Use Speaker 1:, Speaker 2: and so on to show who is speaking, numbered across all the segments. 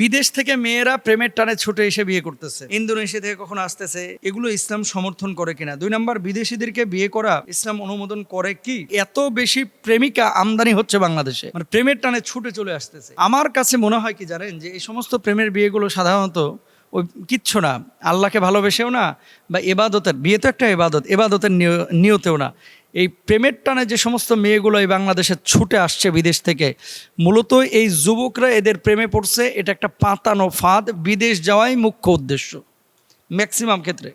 Speaker 1: বিদেশ থেকে মেয়েরা প্রেমের টানে ছুটে এসে বিয়ে করতেছে। ইন্দোনেশিয়া থেকে কখন আসতেছে? এগুলো ইসলাম সমর্থন করে কিনা? দুই নম্বর, বিদেশিদেরকে বিয়ে করা ইসলাম অনুমোদন করে কি? এত বেশি প্রেমিকা আমদানি হচ্ছে বাংলাদেশে। মানে প্রেমের টানে ছুটে চলে আসতেছে। আমার কাছে মনে হয় কি জানেন যে, এই সমস্ত প্রেমের বিয়েগুলো সাধারণত ওই কিচ্ছু না। আল্লাহকে ভালোবেসেও না, বা এবাদতের, বিয়ে তো একটা এবাদত, এবাদতের নিয়- নিয়তেও না। এই প্রেমের টানে যে সমস্ত মেয়েগুলো এই বাংলাদেশে ছুটে আসছে বিদেশ থেকে, মূলত এই যুবকরা এদের প্রেমে পড়ছে, এটা একটা পাতানো ফাঁদ, বিদেশ যাওয়াই মুখ্য উদ্দেশ্য, ম্যাক্সিমাম ক্ষেত্রে।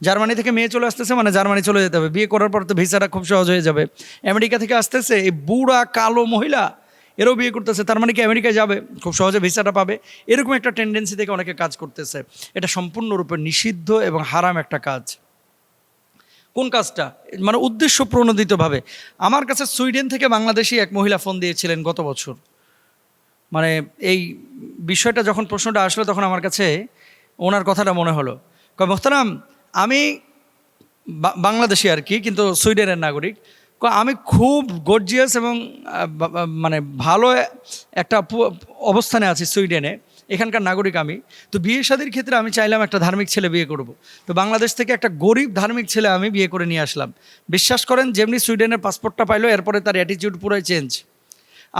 Speaker 1: জার্মানি থেকে মেয়ে চলে আসতেছে মানে জার্মানি চলে যেতে হবে। বিয়ে করার পর তো ভিসাটা খুব সহজ হয়ে যাবে। আমেরিকা থেকে আসতেছে এই বুড়া কালো মহিলা এরও বিয়ে করতেছে, তার মানে কি আমেরিকায় যাবে, খুব সহজে ভিসাটা পাবে? এরকম একটা টেন্ডেন্সি থেকে অনেকে কাজ করতেছে। এটা সম্পূর্ণরূপে নিষিদ্ধ এবং হারাম একটা কাজ। কোন কাজটা? মানে উদ্দেশ্য প্রণোদিতভাবে। আমার কাছে সুইডেন থেকে বাংলাদেশি এক মহিলা ফোন দিয়েছিলেন গত বছর। মানে এই বিষয়টা যখন প্রশ্নটা আসলো, তখন আমার কাছে ওনার কথাটা মনে হলো। কয়, মোহতারাম, আমি বাংলাদেশি আর কি, কিন্তু সুইডেনের নাগরিক। আমি খুব গর্জিয়াস এবং মানে ভালো একটা অবস্থানে আছি সুইডেনে, এখানকার নাগরিক আমি। তো বিয়ে শাদির ক্ষেত্রে আমি চাইলাম একটা ধার্মিক ছেলে বিয়ে করব। তো বাংলাদেশ থেকে একটা গরিব ধার্মিক ছেলে আমি বিয়ে করে নিয়ে আসলাম। বিশ্বাস করেন, যেমনি সুইডেনের পাসপোর্টটা পাইলো, এরপরে তার অ্যাটিটিউড পুরোই চেঞ্জ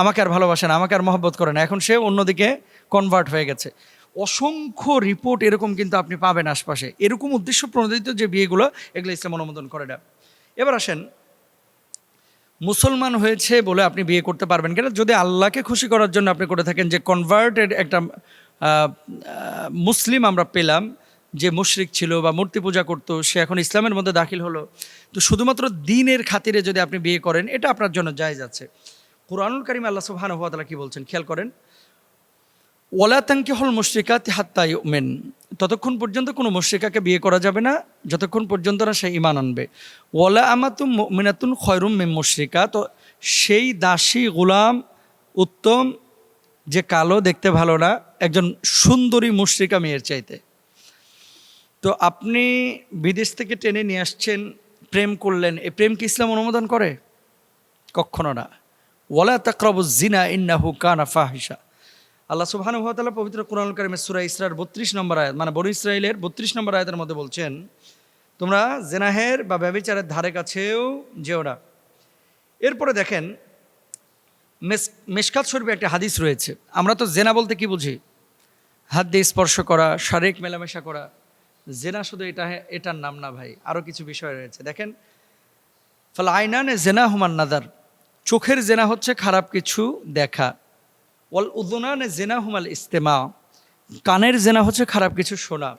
Speaker 1: আমাকে আর ভালোবাসে না, আমাকে আর মহব্বত করে না। এখন সে অন্যদিকে কনভার্ট হয়ে গেছে। অসংখ্য রিপোর্ট এরকম কিন্তু আপনি পাবেন আশপাশে। এরকম উদ্দেশ্য প্রণোদিত যে বিয়েগুলো, এগুলো ইসলাম অনুমোদন করে না। এবার আসেন মুসলমান হয়েছে বলে আপনি বিয়ে করতে পারবেন কিনা? যদি আল্লাহকে খুশি করার জন্য আপনি করে থাকেন যে কনভার্টেড একটা মুসলিম আমরা পেলাম, যে মুশরিক ছিল বা মূর্তি পূজা করতো, সে এখন ইসলামের মধ্যে দাখিল হলো। তো শুধুমাত্র দিনের খাতিরে যদি আপনি বিয়ে করেন, এটা আপনার জন্য জায়েজ আছে। কোরআনুল করিম আল্লাহ সুবহানাহু ওয়া তাআলা কি বলছেন? খেয়াল করেন ওলা তাঙ্কিহল মুশ্রিকাত হাত্তা ইউমেন। ততক্ষণ পর্যন্ত কোনো মুশ্রিকাকে বিয়ে করা যাবে না, যতক্ষণ পর্যন্ত না সে ইমান আনবে। ওলা আমাতুম মিনাতুন খয়রুম মিম মুশ্রিকা, তো সেই দাসী গোলাম উত্তম, যে কালো দেখতে ভালো না, একজন সুন্দরী মুশ্রিকা মেয়ের চাইতে। তো আপনি বিদেশ থেকে টেনে নিয়ে আসছেন, প্রেম করলেন, এই প্রেম কি ইসলাম অনুমোদন করে? কখনো না। ওয়ালা তাকরাবু জিনা ইন্নাহু কানা ফাহিশা। আল্লাহ ওয়া পবিত্র কোরআন কারিমে সূরা ইসরার 32 নম্বর আয়াত মানে বনি ইসরাইলের 32 নম্বর আয়াতের মধ্যে বলছেন, তোমরা জেনাহের বা ব্যভিচারের ধারে কাছেও যেও না। এরপরে দেখেন মেশকাত শরীফে একটা হাদিস রয়েছে। আমরা তো জেনা বলতে কি বুঝি? হাত দিয়ে স্পর্শ করা, শারীরিক মেলামেশা করা। জেনা শুধু এটা এটার নাম না ভাই আরও কিছু বিষয় রয়েছে। দেখেন, ফলে আইনানে জেনা হুমান নাদার চোখের জেনা হচ্ছে খারাপ কিছু দেখা। ওয়াল উদুনানে জেনা হুমাল ইস্তেমা। কানের জেনা হচ্ছে খারাপ কিছু শোনা।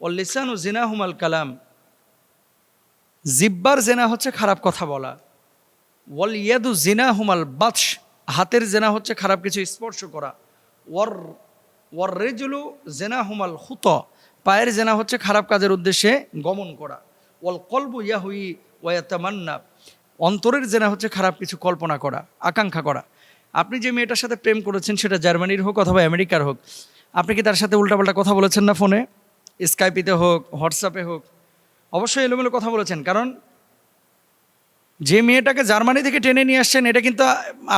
Speaker 1: ওয়াল লিসান ও জেনা হুমাল কালাম। জিব্বার জেনা হচ্ছে খারাপ কথা বলা। ওয়াল ইয়াদু জেনা হুমাল বাদশ হাতের জেনা হচ্ছে খারাপ কিছু স্পর্শ করা। ওয়ার ওয়ার রেজুলু জেনা হুমাল হুত পায়ের জেনা হচ্ছে খারাপ কাজের উদ্দেশ্যে গমন করা। ওয়াল কলবু ইয়াহুই ওয়াতামান্না অন্তরের জেনা হচ্ছে খারাপ কিছু কল্পনা করা, আকাঙ্ক্ষা করা। আপনি যে মেয়েটার সাথে প্রেম করেছেন সেটা জার্মানির হোক অথবা আমেরিকার হোক, আপনি কি তার সাথে উল্টাপাল্টা কথা বলেছেন না ফোনে? স্কাইপিতে হোক হোয়াটসঅ্যাপে হোক, অবশ্যই এলোমেলো কথা বলেছেন। কারণ যে মেয়েটাকে জার্মানি থেকে টেনে নিয়ে আসছেন, এটা কিন্তু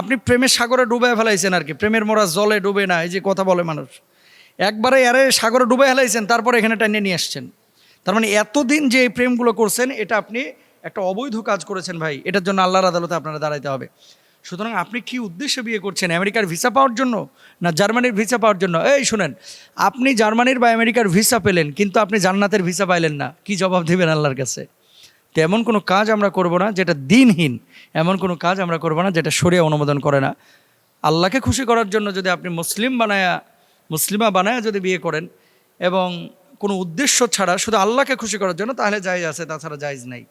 Speaker 1: আপনি প্রেমের সাগরে ডুবে ফেলাইছেন আর কি। প্রেমের মোড়া জলে ডুবে না, এই যে কথা বলে মানুষ। একবারে আরে সাগরে ডুবে ফেলাইছেন, তারপরে এখানে টেনে নিয়ে আসছেন। তার মানে এতদিন যে এই প্রেমগুলো করছেন, এটা আপনি একটা অবৈধ কাজ করেছেন ভাই। এটার জন্য আল্লাহর আদালতে আপনারা দাঁড়াইতে হবে। সুতরাং আপনি কি উদ্দেশ্যে বিয়ে করছেন? আমেরিকার ভিসা পাওয়ার জন্য? না জার্মানির ভিসা পাওয়ার জন্য? এই শুনেন, আপনি জার্মানির বা আমেরিকার ভিসা পেলেন, কিন্তু আপনি জান্নাতের ভিসা পাইলেন না। কি জবাব দেবেন আল্লাহর কাছে? তো এমন কোনো কাজ আমরা করব না যেটা দিনহীন। এমন কোনো কাজ আমরা করব না যেটা সরিয়ে অনুমোদন করে না। আল্লাহকে খুশি করার জন্য যদি আপনি মুসলিম বানায়া, মুসলিমা বানায়া যদি বিয়ে করেন এবং কোনো উদ্দেশ্য ছাড়া শুধু আল্লাহকে খুশি করার জন্য, তাহলে জায়জ আছে, তাছাড়া জায়জ নাই।